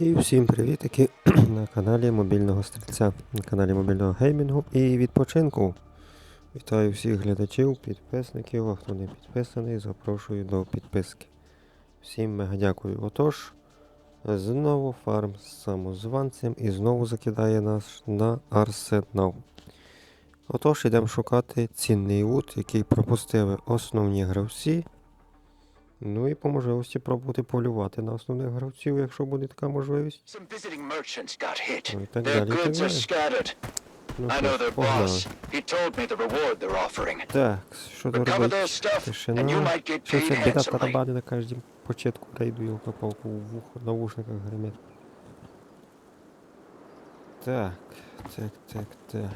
І всім привітики на каналі мобільного стрільця, на каналі мобільного геймінгу і відпочинку. Вітаю всіх глядачів, підписників, а хто не підписаний, запрошую до підписки. Всім мега дякую. Отож, знову фарм з самозванцем і знову закидає нас на арсенал. Отож, йдемо шукати цінний лут, який пропустили основні гравці. Ну і по можливості пробувати полювати на основних гравців, якщо буде така можливість. Ну і так далі, так далі. Ну, their погнали. Так, що тут you Тишина. Що це біда тарабани на кожному початку рейду його попалку в вухо, навушниках гримить. Так, так, так, так.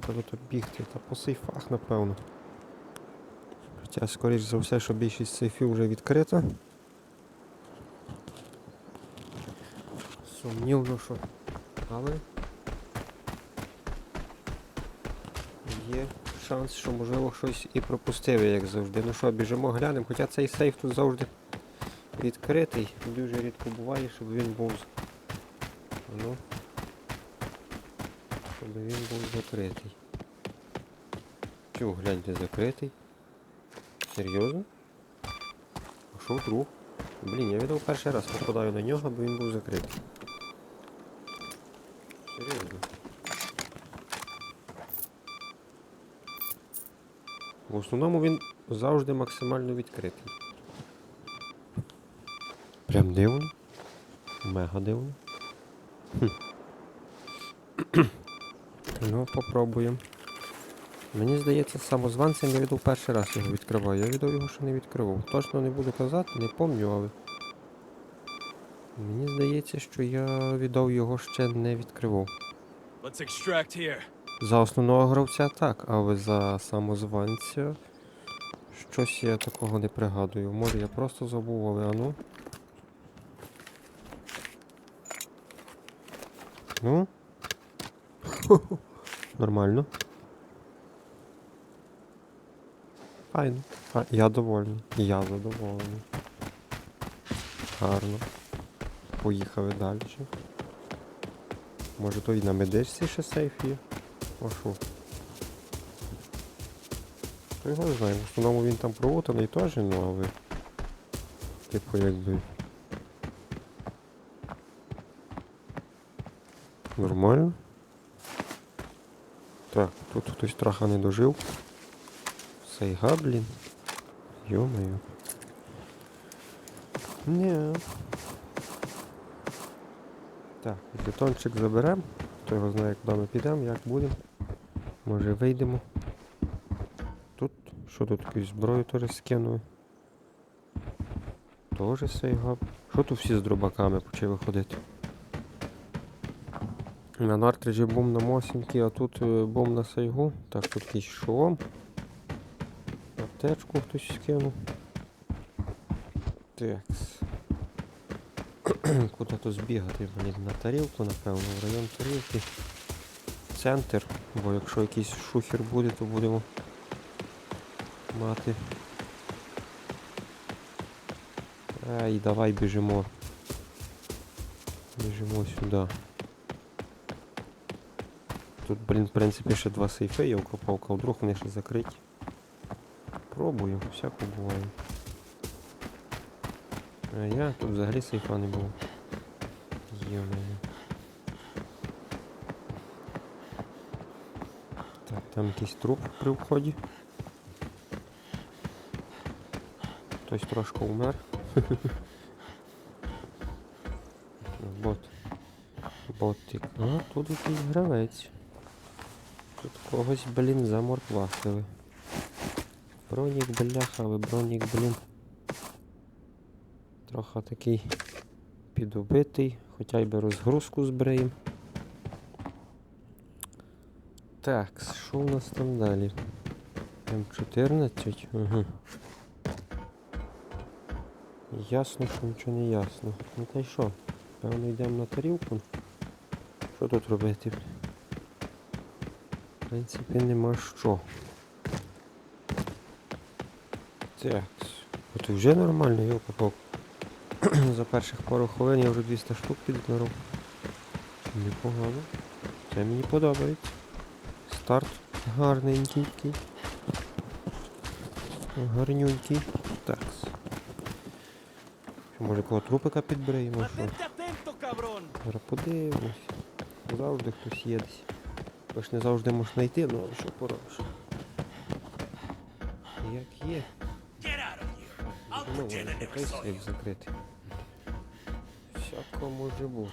Треба тут бігти, та по сейфах, напевно. Хоча, скоріш за все, що більшість сейфів вже відкрита. Сумнівно, що. Але є шанс, що можливо щось і пропустив, як завжди. Ну що, біжимо, глянемо. Хоча цей сейф тут завжди відкритий. Дуже рідко буває, щоб він був. Ну. Щоб він був закритий. Чого, гляньте, закритий? Серйозно? А що вдруг? Блін, я відео перший раз попадаю на нього, бо він був закритий. Серйозно. В основному він завжди максимально відкритий. Прям дивно. Мега дивно. Ну, попробуємо. Мені здається, самозванцем я відео перший раз його відкриваю. Я відео його ще не відкривав. Точно не буду казати, не пам'ятаю, але. Мені здається, що я відео його ще не відкривав. Let's extract here. За основного гравця так, але за самозванця щось я такого не пригадую. Може я просто забув, але ану. Ну. Нормально. Файно. А, я довольний. Я задоволений. Гарно. Поїхали далі. Може то і на медичці ще сейф є? А що? Я не знаю, в основному він там провутаний теж, ну але. Типу якби. Нормально. Так, тут хтось трохи не дожив. Сейга, блін. Йо-моє. Ні. Так, жетончик заберемо. Хто його знає, куди ми підемо, як будемо. Може вийдемо. Тут, що тут якусь зброю теж скинули. Тоже сейгаб. Що тут всі з дробаками почали ходити? На нартриджі бум на мосінки, а тут е, бум на сейгу. Так, тут якийсь шолом. Аптечку хтось скинув. Такс. Куди тут збігати, блін, на тарілку, напевно, в район тарілки. Центр, бо якщо якийсь шухер буде, то будемо мати. Ай, давай біжимо. Біжимо сюди. Тут, блін, в принципі, ще два сейфи є у копалка, вдруг вони ще закриті. Пробую, всяко буває. А я тут взагалі сейфа не було. Йо-моє. Так, там якийсь труп при вході. Хтось трошки умер. Бот. Ботик. А, тут якийсь гравець. Тут когось, блін, заморквасили. Бронік, бляха, але бронік, блін. Трохи такий підубитий, хоча й би розгрузку збриєм. Так, що у нас там далі? М14? Угу. Ясно, що нічого не ясно. Ну та й що? Певно йдемо на тарілку. Що тут робити? В принципі, нема що. Так. От вже нормально, попав. За перших пару хвилин я вже 200 штук підберу. Непогано. Це мені подобається. Старт гарненький. Гарнюнький. Так. Може кого трупика cabrón! Зараз подивимось. Завжди хтось є десь. Тож не завжди можна знайти, ну але що поробиш. Як є. Ну, never який сейф закритий. Всяко може бути.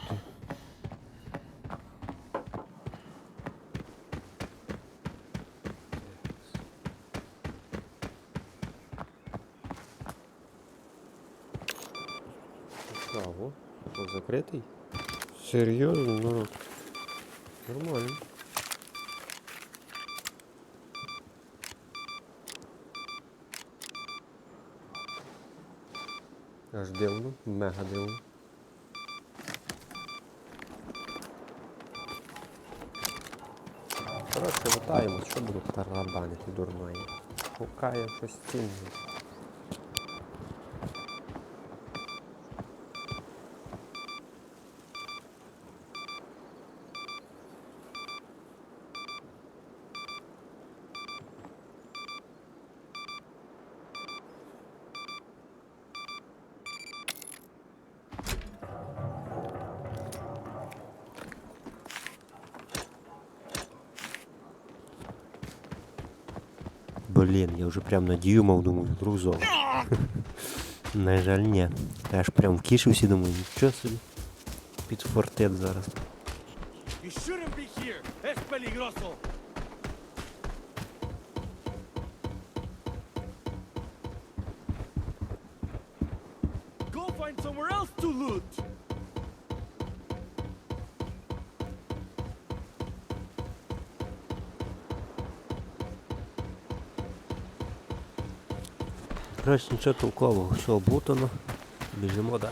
Цікаво. Закритий? Серйозно, народ? Нормально. Аж дивно, мега дивно. Коротше, витаємо, що буду тарабанити дурної. Шукаю щось цінне. Блін, я вже прям надію, мав думаю, грузов. На жаль, ні. Я аж прям вкішився, думаю, нічого собі. Під фортет зараз. You shouldn't be here! Es peligroso! Go find somewhere else to loot! Коротше, нічого толкового, все обутано. Біжимо далі.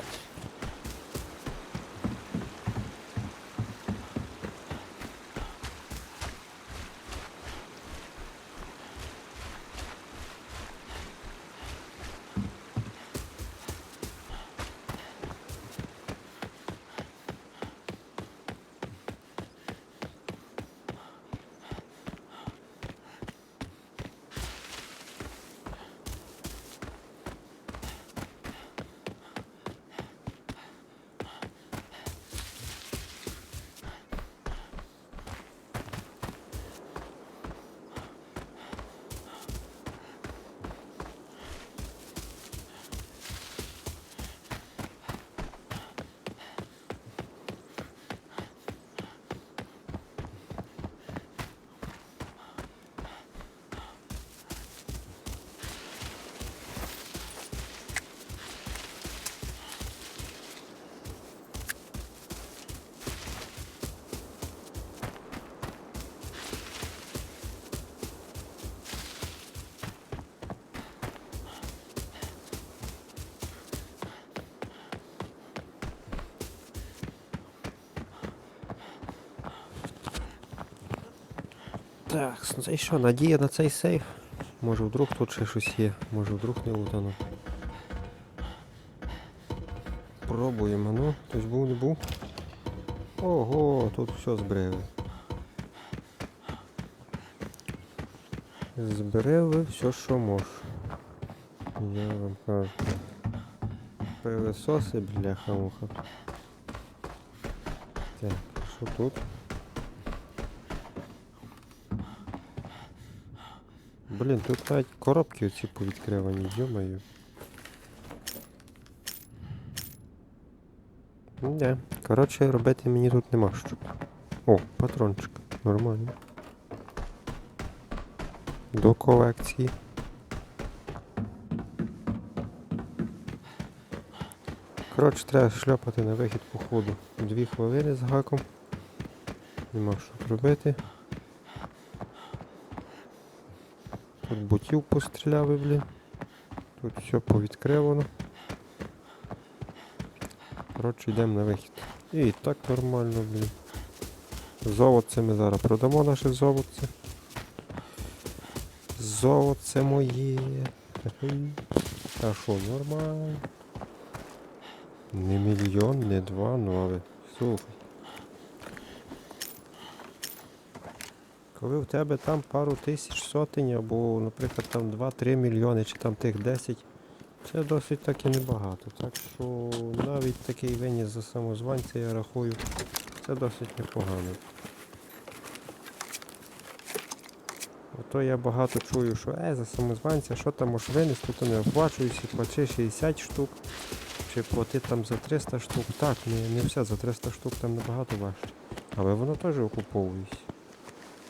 Так, ну це що, надія на цей сейф? Може вдруг тут ще щось є, може вдруг не лутано. Пробуємо, ну, хтось був, не був. Ого, тут все збрили. Збрили все, що можу. Я вам кажу. Пилесоси, бляха-муха. Так, що тут? Блін, тут навіть коробки оці повідкривані, йомаю. Не, коротше, робити мені тут нема що. О, патрончик. Нормально. До колекції. Коротше, треба шльопати на вихід по ходу. Дві хвилини з гаком. Нема що робити. Тут бутів постріляли, блін. Тут все повідкривано. Коротше, йдемо на вихід. І так нормально, блін. Золоце ми зараз продамо наше золоце. Золоце моє. А що, нормально. Не мільйон, не два, ну але слухай. Коли в тебе там пару тисяч сотень, або, наприклад, там 2-3 мільйони, чи там тих 10, це досить таки небагато. Так що навіть такий виніс за самозванця, я рахую, це досить непогано. Ото я багато чую, що е, за самозванця, що там можеш винести, то не оплачуєшся, плачи 60 штук, чи плати там за 300 штук. Так, не, не все за 300 штук там набагато важче. Але воно теж окуповується.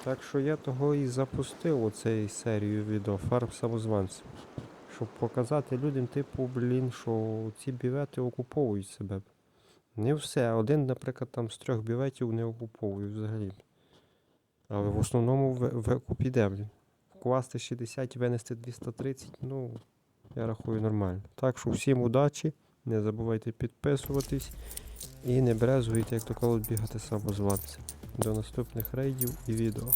Так що я того і запустив оцей серію відео фарм самозванців. Щоб показати людям, типу, блін, що ці бівети окуповують себе. Не все. Один, наприклад, там з трьох біветів не окуповує взагалі. Але в основному в- викуп іде, блін. Вкласти 60 і винести 230, ну, я рахую нормально. Так що всім удачі, не забувайте підписуватись і не брезгуйте, як то кажуть, бігати самозванцем. До наступних рейдів і відео.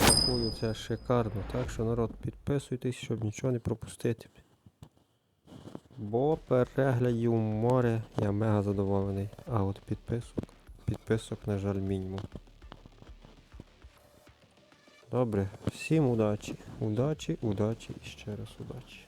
Я рахую, це шикарно. Так що народ підписуйтесь, щоб нічого не пропустити. Бо переглядів море, я мега задоволений. А от підписок, підписок, на жаль, мінімум. Добре, всім удачі. Удачі, удачі і ще раз удачі.